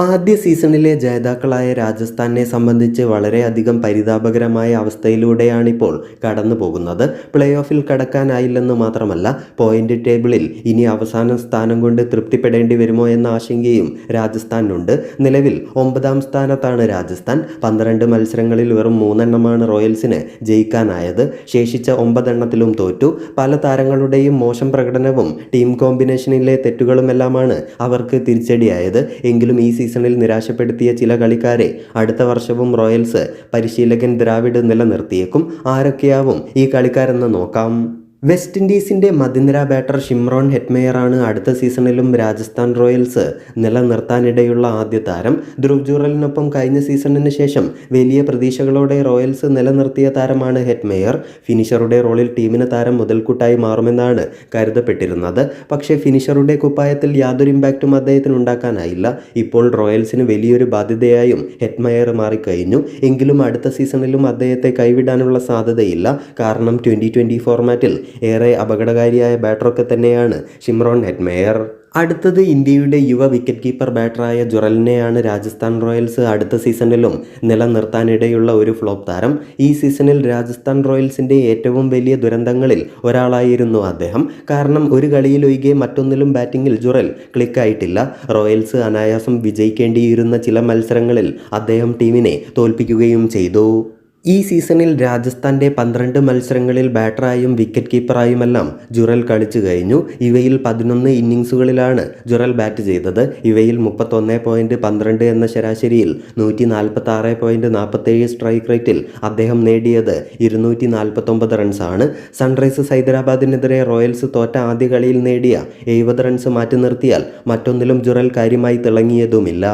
ആദ്യ സീസണിലെ ജേതാക്കളായ രാജസ്ഥാനെ സംബന്ധിച്ച് വളരെയധികം പരിതാപകരമായ അവസ്ഥയിലൂടെയാണിപ്പോൾ കടന്നു പോകുന്നത് പ്ലേ ഓഫിൽ കടക്കാനായില്ലെന്ന് മാത്രമല്ല പോയിന്റ് ടേബിളിൽ ഇനി അവസാന സ്ഥാനം കൊണ്ട് തൃപ്തിപ്പെടേണ്ടി വരുമോ എന്ന ആശങ്കയും രാജസ്ഥാനുണ്ട് നിലവിൽ ഒമ്പതാം സ്ഥാനത്താണ് രാജസ്ഥാൻ. പന്ത്രണ്ട് മത്സരങ്ങളിൽ വെറും മൂന്നെണ്ണമാണ് റോയൽസിന് ജയിക്കാനായത്. ശേഷിച്ച ഒമ്പതെണ്ണത്തിലും തോറ്റു. പല താരങ്ങളുടെയും മോശം പ്രകടനവും ടീം കോമ്പിനേഷനിലെ തെറ്റുകളുമെല്ലാമാണ് അവർക്ക് തിരിച്ചടിയായത്. എങ്കിലും ഈ സീസണിൽ നിരാശപ്പെടുത്തിയ ചില കളിക്കാരെ അടുത്ത വർഷവും റോയൽസ് പരിശീലകൻ ദ്രാവിഡ് നിലനിർത്തിയേക്കും. ആരൊക്കെയാവും ഈ കളിക്കാരെന്ന് നോക്കാം. വെസ്റ്റ് ഇൻഡീസിന്റെ മതിന്ദ്ര ബാറ്റർ ഷിംറോൺ ഹെറ്റ്മെയറാണ് അടുത്ത സീസണിലും രാജസ്ഥാൻ റോയൽസ് നിലനിർത്താനിടയുള്ള ആദ്യ താരം. ധ്രുവ് ജൂറലിനൊപ്പം കഴിഞ്ഞ സീസണിന് ശേഷം വലിയ പ്രതീക്ഷകളോടെ റോയൽസ് നിലനിർത്തിയ താരമാണ് ഹെറ്റ്മെയർ. ഫിനിഷറുടെ റോളിൽ ടീമിന് താരം മുതൽക്കൂട്ടായി മാറുമെന്നാണ് കരുതപ്പെട്ടിരുന്നത്. പക്ഷേ ഫിനിഷറുടെ കുപ്പായത്തിൽ യാതൊരു ഇമ്പാക്റ്റും അദ്ദേഹത്തിന് ഉണ്ടാക്കാനായില്ല ഇപ്പോൾ റോയൽസിന് വലിയൊരു ബാധ്യതയായും ഹെറ്റ്മെയർ മാറിക്കഴിഞ്ഞു. എങ്കിലും അടുത്ത സീസണിലും അദ്ദേഹത്തെ കൈവിടാനുള്ള സാധ്യതയില്ല. കാരണം ട്വന്റി ട്വന്റി ഫോർമാറ്റിൽ ഏറെ അപകടകാരിയായ ബാറ്ററൊക്കെ തന്നെയാണ് ഷിംറോൺ ഹെറ്റ്മെയർ അടുത്തത് ഇന്ത്യയുടെ യുവ വിക്കറ്റ് കീപ്പർ ബാറ്ററായ ജുറലിനെയാണ് രാജസ്ഥാൻ റോയൽസ് അടുത്ത സീസണിലും നിലനിർത്താനിടയുള്ള ഒരു ഫ്ലോപ്പ് താരം. ഈ സീസണിൽ രാജസ്ഥാൻ റോയൽസിന്റെ ഏറ്റവും വലിയ ദുരന്തങ്ങളിൽ ഒരാളായിരുന്നു അദ്ദേഹം. കാരണം ഒരു കളിയിലൊഴികെ മറ്റൊന്നിലും ബാറ്റിങ്ങിൽ ജുറൽ ക്ലിക്കായിട്ടില്ല. റോയൽസ് അനായാസം വിജയിക്കേണ്ടിയിരുന്ന ചില മത്സരങ്ങളിൽ അദ്ദേഹം ടീമിനെ തോൽപ്പിക്കുകയും ചെയ്തു. ഈ സീസണിൽ രാജസ്ഥാന്റെ പന്ത്രണ്ട് മത്സരങ്ങളിൽ ബാറ്ററായും വിക്കറ്റ് കീപ്പറായുമെല്ലാം ജുറൽ കളിച്ചു കഴിഞ്ഞു. ഇവയിൽ പതിനൊന്ന് ഇന്നിങ്സുകളിലാണ് ജുറൽ ബാറ്റ് ചെയ്തത്. ഇവയിൽ മുപ്പത്തൊന്ന് പോയിന്റ് പന്ത്രണ്ട് എന്ന ശരാശരിയിൽ നൂറ്റി നാൽപ്പത്തി ആറ് പോയിന്റ് നാൽപ്പത്തേഴ് സ്ട്രൈക്ക് റേറ്റിൽ അദ്ദേഹം നേടിയത് ഇരുന്നൂറ്റി നാൽപ്പത്തൊമ്പത് റൺസാണ്. സൺറൈസേഴ്സ് ഹൈദരാബാദിനെതിരെ റോയൽസ് തോറ്റ ആദ്യ കളിയിൽ നേടിയ എഴുപത് റൺസ് മാറ്റി നിർത്തിയാൽ മറ്റൊന്നിലും ജുറൽ കാര്യമായി തിളങ്ങിയതുമില്ല.